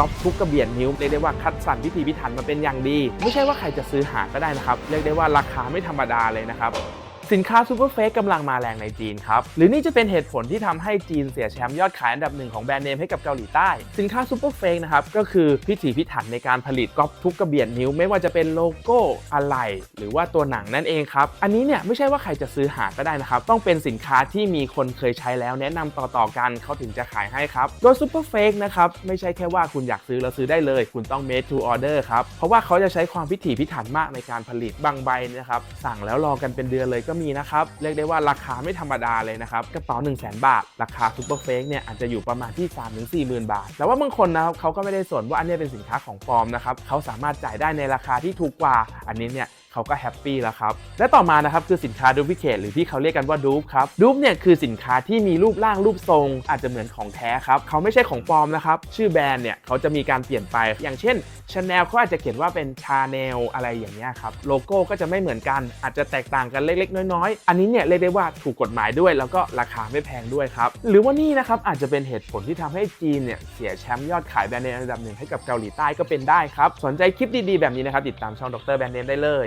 ล็อกทุกกระเบียดนิ้วเรียกได้ว่าคัดสรรพิธีพิถันมาเป็นอย่างดี ไม่ใช่ว่าใครจะซื้อหาก็ได้นะครับ เรียกได้ว่าราคาไม่ธรรมดาเลยนะครับ สินค้าซูเปอร์เฟกกำลังมาแรงในจีนครับ หรือนี่จะเป็นเหตุผลที่ทำให้จีนเสียแชมป์ยอดขายอันดับหนึ่งของแบรนด์เนมให้กับเกาหลีใต้ สินค้าซูเปอร์เฟกนะครับ ก็คือพิถีพิถันในการผลิตก๊อปทุกกระเบียดนิ้ว ไม่ว่าจะเป็นโลโก้อะไร หรือว่าตัวหนังนั่นเองครับ อันนี้เนี่ยไม่ใช่ว่าใครจะซื้อหาก็ได้นะครับ ต้องเป็นสินค้าที่มีคนเคยใช้แล้วแนะนำต่อๆกันเขาถึงจะขายให้ครับ โดยซูเปอร์เฟกนะครับไม่ใช่แค่ว่าคุณอยากซื้อแล้วซื้อได้เลย คุณต้อง made to order ครับ เพราะว่าเขาจะใช้ความพิถีพิถันมากในการผลิตบางใบนะครับสั่งแล้วรอกันเป็นเดือนเลยก็มีนะครับ เรียกได้ว่าราคาไม่ธรรมดาเลยนะครับ กระเป๋า 1 0 0 0 0แบาท ราคาซูเปอร์เฟกเนี่ยอาจจะอยู่ประมาณที่ 3 4 0 0 0 0 บาท แต่ว่าบางคนนะครับเขาก็ไม่ได้สนว่าอันนี้เป็นสินค้าของปลอมนะครับเขาสามารถจ่ายได้ในราคาที่ถูกกว่าอันนี้เนี่ย เขาก็แฮปปี้แล้วครับ และต่อมานะครับคือสินค้าดูพิเคทหรือที่เขาเรียกกันว่าดูปครับดูปเนี่ยคือสินค้าที่มีรูปร่างรูปทรง อาจจะเหมือนของแท้ครับเขาไม่ใช่ของปลอมนะครับชื่อแบรนด์เนี่ยเขาจะมีการเปลี่ยนไป อย่างเช่นชาแนลเขาอาจจะเขียนว่าเป็นชาแนลอะไรอย่างเงี้ยครับโลโก้ก็จะไม่เหมือนกันอาจจะแตกต่างกันเล็กๆ น้อยๆ อันนี้เนี่ยเรียกได้ว่าถูกกฎหมายด้วย แล้วก็ราคาไม่แพงด้วยครับหรือว่านี่นะครับอาจจะเป็นเหตุผลที่ทำให้จีนเนี่ยเสียแชมป์ยอดขายแบรนด์เนมอันดับหนึ่งให้กับเกาหลีใต้ก็เป็นได้ครับสนใจคลิปดีๆแบบนี้นะครับติดตามช่องดรแบรนด์เนมได้เลย